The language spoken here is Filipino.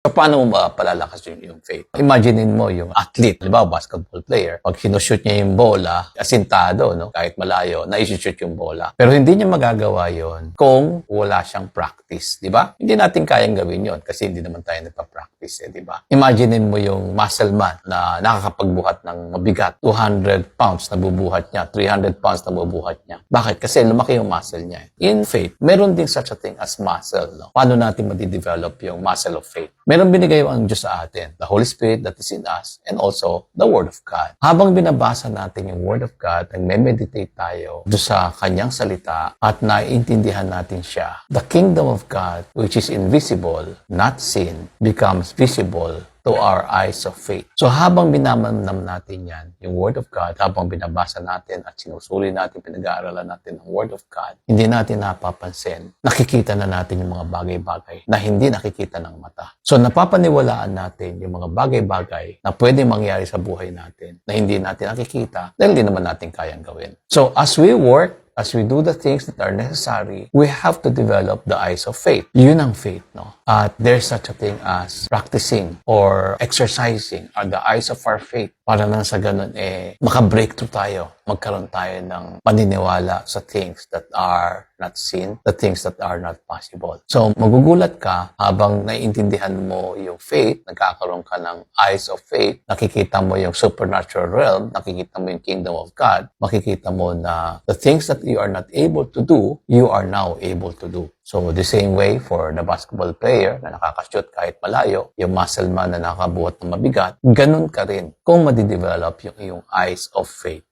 So, paano mo ba palalakas yung, yung faith? Imaginein mo yung athlete, di ba, basketball player. Pag sinushoot niya yung bola, asintado, no? kahit malayo, naishoot yung bola. Pero hindi niya magagawa yon kung wala siyang practice, di ba? Hindi natin kayang gawin yon kasi hindi naman tayo nagpa-practice, eh, di ba? Imaginein mo yung muscle man na nakakapagbuhat ng mabigat, 200 pounds na bubuhat niya, 300 pounds na bubuhat niya. Bakit? Kasi lumaki yung muscle niya. eh. In faith, meron din such a thing as muscle. No? Paano natin madidevelop yung muscle of faith? Meron binigay ang Diyos sa atin, the Holy Spirit that is in us, and also the Word of God. Habang binabasa natin yung Word of God, nagme-meditate tayo doon sa kanyang salita at naiintindihan natin siya, the kingdom of God, which is invisible, not seen, becomes visible to our eyes of faith. So habang binamamnam natin yan, yung Word of God, habang binabasa natin at sinusuri natin, pinag-aaralan natin ang Word of God, hindi natin napapansin, nakikita na natin yung mga bagay-bagay na hindi nakikita ng mata. So napapaniwalaan natin yung mga bagay-bagay na pwede mangyari sa buhay natin na hindi natin nakikita dahil hindi naman natin kayang gawin. So as we work as we do the things that are necessary, we have to develop the eyes of faith. Yun ang faith, no? At there's such a thing as practicing or exercising are the eyes of our faith. Para nang sa ganun, eh, maka-breakthrough tayo. Magkaroon tayo ng paniniwala sa things that are not seen, the things that are not possible. So, magugulat ka habang naiintindihan mo yung faith, nagkakaroon ka ng eyes of faith, nakikita mo yung supernatural realm, nakikita mo yung kingdom of God, makikita mo na the things that you are not able to do, you are now able to do. So, the same way for the basketball player na nakakashoot kahit malayo, yung muscle man na nakabuhat ng mabigat, ganun ka rin kung madidevelop yung iyong eyes of faith.